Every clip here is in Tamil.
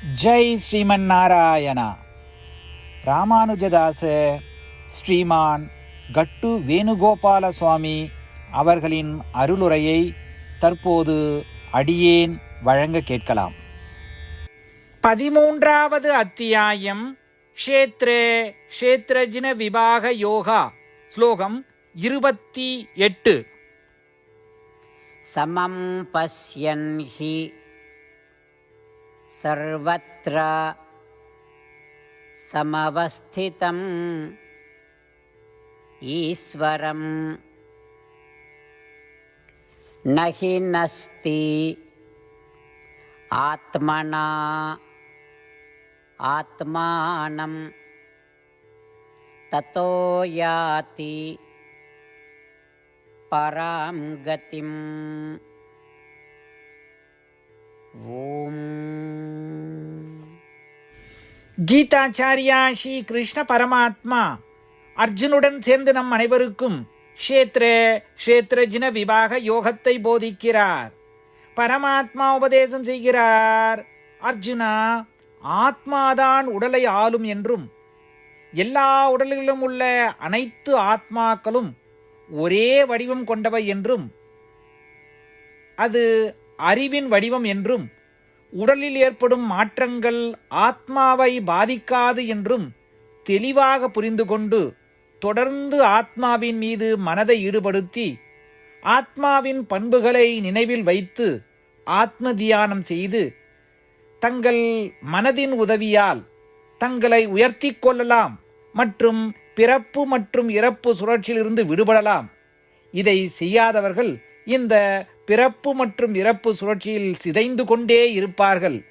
ஜெய் ஸ்ரீமன் நாராயணா. ராமானுஜதாச ஸ்ரீமான் கட்டு வேணுகோபால சுவாமி அவர்களின் அருளுரையை தற்போது அடியேன் வழங்க கேட்கலாம். பதிமூன்றாவது அத்தியாயம் ஷேத்ரே ஷேத்ரஜின விவாக யோகா ஸ்லோகம் இருபத்தி எட்டு. சமம் பஸ்யன் ஹி सर्वत्र समवस्थितम् ईश्वरं न हि नस्ति आत्मना आत्मानं। ततो याति परां गतिम्। ॐ கீதாச்சாரியா ஸ்ரீ கிருஷ்ண பரமாத்மா அர்ஜுனுடன் சேர்ந்து நம் அனைவருக்கும் க்ஷேத்ர ஷேத்ரஜின விவாக யோகத்தை போதிக்கிறார். பரமாத்மா உபதேசம் செய்கிறார். அர்ஜுனா ஆத்மாதான் உடலை ஆளும் என்றும் எல்லா உடலிலும் உள்ள அனைத்து ஆத்மாக்களும் ஒரே வடிவம் கொண்டவை என்றும் அது அறிவின் வடிவம் என்றும் உடலில் ஏற்படும் மாற்றங்கள் ஆத்மாவை பாதிக்காது என்றும் தெளிவாக புரிந்து கொண்டு தொடர்ந்து ஆத்மாவின் மீது மனதை ஈடுபடுத்தி ஆத்மாவின் பண்புகளை நினைவில் வைத்து ஆத்ம தியானம் செய்து தங்கள் மனதின் உதவியால் தங்களை உயர்த்திக் கொள்ளலாம் மற்றும் பிறப்பு மற்றும் இறப்பு சுழற்சியிலிருந்து விடுபடலாம். இதை செய்யாதவர்கள் இந்த பிறப்பு மற்றும் இறப்பு சுழற்சியில் சிதைந்து கொண்டே இருப்பார்கள்.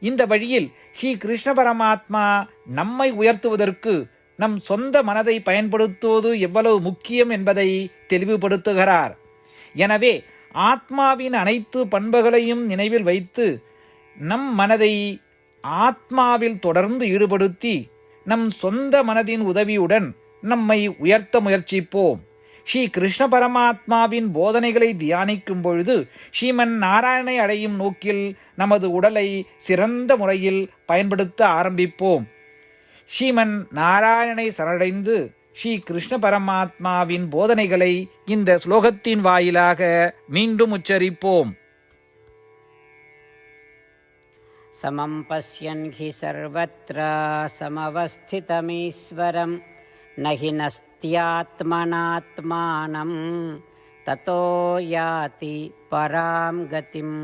இந்த வழியில் ஸ்ரீ கிருஷ்ண பரமாத்மா நம்மை உயர்த்துவதற்கு நம் சொந்த மனதை பயன்படுத்துவது எவ்வளவு முக்கியம் என்பதை தெளிவுபடுத்துகிறார். எனவே ஆத்மாவின் அனைத்து பண்புகளையும் நினைவில் வைத்து நம் மனதை ஆத்மாவில் தொடர்ந்து ஈடுபடுத்தி நம் சொந்த மனதின் உதவியுடன் நம்மை உயர்த்த முயற்சிப்போம். ஸ்ரீ கிருஷ்ண பரமாத்மாவின் போதனைகளை தியானிக்கும் பொழுது ஸ்ரீமன் நாராயணனை அடையும் நோக்கில் நமது உடலை சிறந்த முறையில் பயன்படுத்த ஆரம்பிப்போம் ஸ்ரீமன் நாராயணனை சரணடைந்து ஸ்ரீ கிருஷ்ண பரமாத்மாவின் போதனைகளை இந்த ஸ்லோகத்தின் வாயிலாக மீண்டும் உச்சரிப்போம் समं पश्यन् हि सर्वत्र समवस्थितमीश्वरं न हि नस्त्यात्मनात्मानं ततो याति परां गतिम्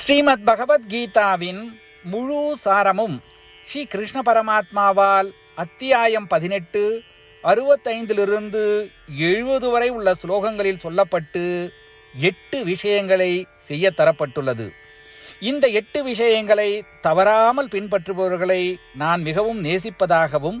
ஸ்ரீமத் பகவத்கீதாவின் முழு சாரமும் ஸ்ரீ கிருஷ்ண பரமாத்மாவால் அத்தியாயம் பதினெட்டு அறுபத்தைந்திலிருந்து எழுபது வரை உள்ள ஸ்லோகங்களில் சொல்லப்பட்டு எட்டு விஷயங்களை செய்ய தரப்பட்டுள்ளது இந்த எட்டு விஷயங்களை தவறாமல் பின்பற்றுபவர்களை நான் மிகவும் நேசிப்பதாகவும்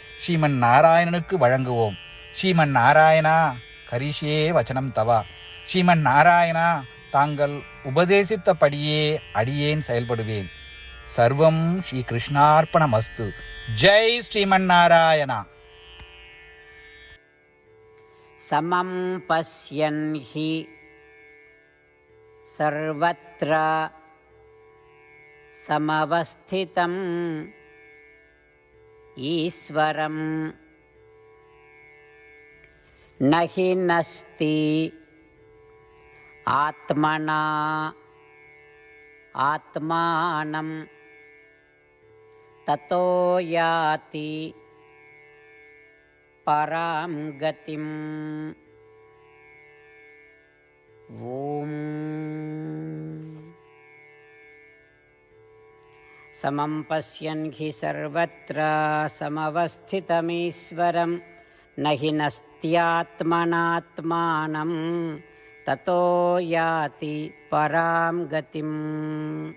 ஸ்ரீமன் நாராயணனுக்கு வழங்குவோம் ஸ்ரீமன் நாராயணா கரிஷே வச்சனம் தவா ஸ்ரீமன் நாராயணா தாங்கள் உபதேசித்தபடியே அடியேன் செயல்படுவேன் சர்வம் ஸ்ரீ கிருஷ்ணார்ப்பணமஸ்து ஜெய் ஸ்ரீமன் நாராயணா समं पश्यन् हि सर्वत्र समवस्थितम् ईश्वरं न हि नस्ति आत्मना आत्मानं ततो याति परां गतिम् ॐ समं पश्यन् हि सर्वत्र समवस्थितमीश्वरं। न हि नस्त्यात्मनात्मानं ततो याति परां गतिम्